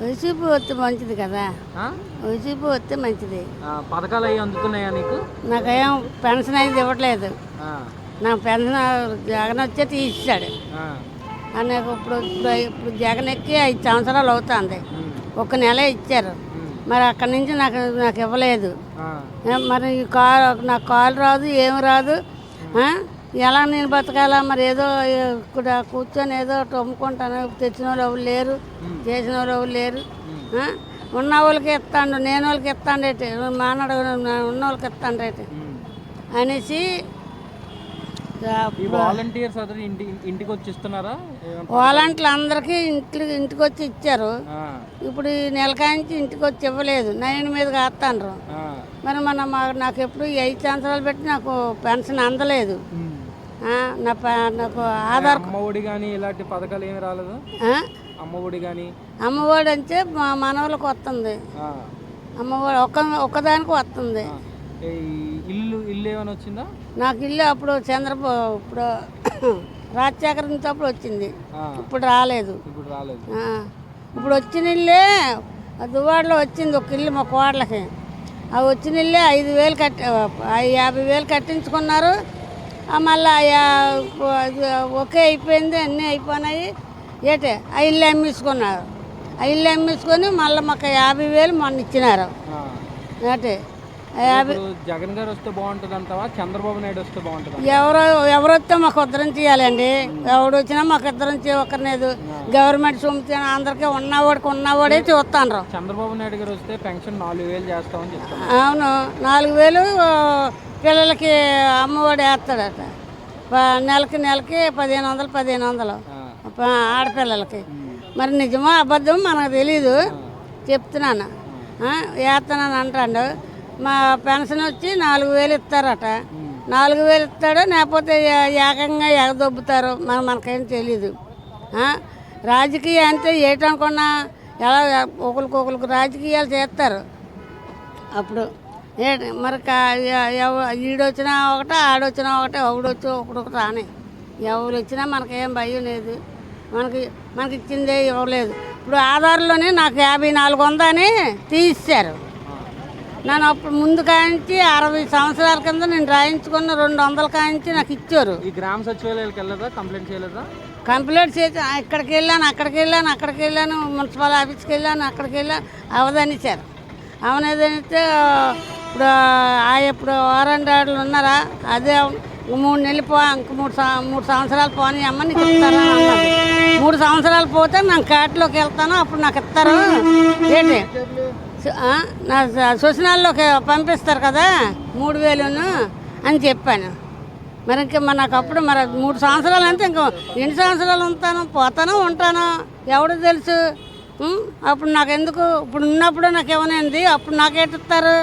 YCP వస్తే మంచిది కదా? వైసీపీ వస్తే మంచిది. పథకాలు అవి అందుతున్నాయా నీకు? నాకేం పెన్షన్ అయితే ఇవ్వట్లేదు. నా పెన్షన్ జగన్ వచ్చే తీసిచ్చాడు నాకు ఇప్పుడు ఇప్పుడు ఇప్పుడు జగన్ ఎక్కి ఐదు సంవత్సరాలు అవుతుంది. ఒక నెల ఇచ్చారు. మరి అక్కడి నుంచి నాకు నాకు ఇవ్వలేదు. మరి ఈ కాల్ నాకు కాల్ రాదు ఏం రాదు? ఎలా నేను బతకాలా? మరి ఏదో ఇక్కడ కూర్చొని ఏదో ఒకటి అమ్ముకుంటాను. తెచ్చిన వాళ్ళు ఎవరు లేరు. చేసిన వాళ్ళు ఎవరు లేరు? ఉన్న వాళ్ళకి ఇస్తాడు నేను వాళ్ళకి ఇస్తాడేటి మానడు ఉన్న వాళ్ళకి ఉమ్. అనేసి వాలంటీర్స్ ఇంటి ఇంటికి వచ్చి ఇస్తున్నారా? వాలంటీర్లు అందరికీ ఇంటికి ఇంటికి వచ్చి ఇచ్చారు. ఇప్పుడు ఈ నెలకాయించి ఇంటికి వచ్చి ఇవ్వలేదు. నైన్ మీద కాస్తాండ్రు ఆ, మరి మన మా నాకు ఎప్పుడు ఐదు సంవత్సరాలు పెట్టి నాకు పెన్షన్ అందలేదు. నా నాకు ఆధార్ అమ్మ ఒడి కానీ ఇలాంటి పథకాలు ఏమి రాలేదు? ఆ? అమ్మ ఒడి కానీ అమ్మఒడి అంటే మా మనవలకు వస్తుంది. అమ్మఒడి ఒక్క ఒక్కదానికి వస్తుంది. ఇల్లు ఇల్లు ఏమైనా వచ్చిందా? నాకు ఇల్లు అప్పుడు చంద్రబాబు ఇప్పుడు రాజశేఖర్ అప్పుడు వచ్చింది. ఇప్పుడు రాలేదు. ఇప్పుడు రాలేదు. ఇప్పుడు వచ్చిన ఇల్లే దువాడలో వచ్చింది ఒక ఇల్లు మా కోడలకి. ఆ వచ్చిన ఇల్లే ఐదు వేలు కట్టి యాభై వేలు కట్టించుకున్నారు. మళ్ళీ ఒకే అయిపోయింది అన్నీ అయిపోయినాయి. ఏటే ఆ ఇల్లు అమ్మేసుకున్నారు ఆ ఇల్లు అమ్మేసుకొని మళ్ళీ మాకు యాభై వేలు మొన్న ఇచ్చినారు. ఏటే యాభై జగన్ గారు వస్తే బాగుంటుంది అంటావా చంద్రబాబు నాయుడు వస్తే బాగుంటుంది ఎవరో ఎవరు వస్తే మాకు ఉద్దరం చేయాలండి. ఎవడు వచ్చినా మాకు ఇద్దరం చేయక్కర్లేదు గవర్నమెంట్ సొమ్ము అందరికీ ఉన్నవాడికి ఉన్నవాడే చూస్తాను చంద్రబాబు నాయుడు గారు వస్తే పెన్షన్ నాలుగు వేలు చేస్తామని చెప్తాను అవును నాలుగు వేలు పిల్లలకి అమ్మఒడి వేస్తాడట. నెలకి నెలకి పదిహేను వందలు పదిహేను వందలు. ఆడపిల్లలకి. మరి నిజమో అబద్ధం మనకు తెలీదు. చెప్తున్నాను. ఆ, వేస్తున్నాను అంటాడు. మా పెన్షన్ వచ్చి నాలుగు వేలు ఇస్తారట. నాలుగు వేలు ఇస్తాడు లేకపోతే ఏకంగా ఎగదొబ్బుతారు. మన మనకేం తెలీదు. రాజకీయం అంటే ఏటనుకున్నా ఎలా ఒకరికొకరికి రాజకీయాలు చేస్తారు. అప్పుడు ఏ మరి ఎవ- ఈడొచ్చినా ఒకటే ఆడొచ్చినా ఒకటే ఒకడొచ్చి ఒకడొకటి రాని. ఎవరు వచ్చినా మనకేం భయం లేదు. మనకి మనకి ఇచ్చిందే ఇవ్వలేదు. ఇప్పుడు ఆధార్లోనే నాకు యాభై నాలుగు ఉందని తీసేశారు నన్ను అప్పుడు ముందు కాయించి అరవై సంవత్సరాల కింద నేను రాయించుకున్న రెండు వందల కాయించి నాకు ఇచ్చారు. ఈ గ్రామ సచివాలయాలకు వెళ్ళదా కంప్లైంట్ చేయలేదా? కంప్లీట్ చేసి ఇక్కడికి వెళ్ళాను అక్కడికి వెళ్ళాను అక్కడికి వెళ్ళాను మున్సిపల్ ఆఫీస్కి వెళ్ళాను అక్కడికి వెళ్ళాను. అవదనిచ్చారు అవనేదనిస్తే ఇప్పుడు ఆ ఇప్పుడు వారండాడులు ఉన్నారా? అదే మూడు నెలలు పో ఇంక మూడు మూడు సంవత్సరాలు పోనీ అమ్మ నీకు ఇస్తారా? మూడు సంవత్సరాలు పోతే నేను కాటిలోకి వెళ్తాను అప్పుడు నాకు ఇస్తారు? ఏంటి? నా సుసనాల్లోకి పంపిస్తారు కదా మూడు వేలును అని చెప్పాను. మరి ఇంకా మరి నాకు అప్పుడు మరి మూడు సంవత్సరాలు అంతే ఇంకా ఎన్ని సంవత్సరాలు ఉంటాను పోతాను ఉంటాను ఎవడు తెలుసు? అప్పుడు నాకు ఎందుకు? ఇప్పుడు ఉన్నప్పుడు నాకు ఏమైనా అప్పుడు నాకేటిస్తారు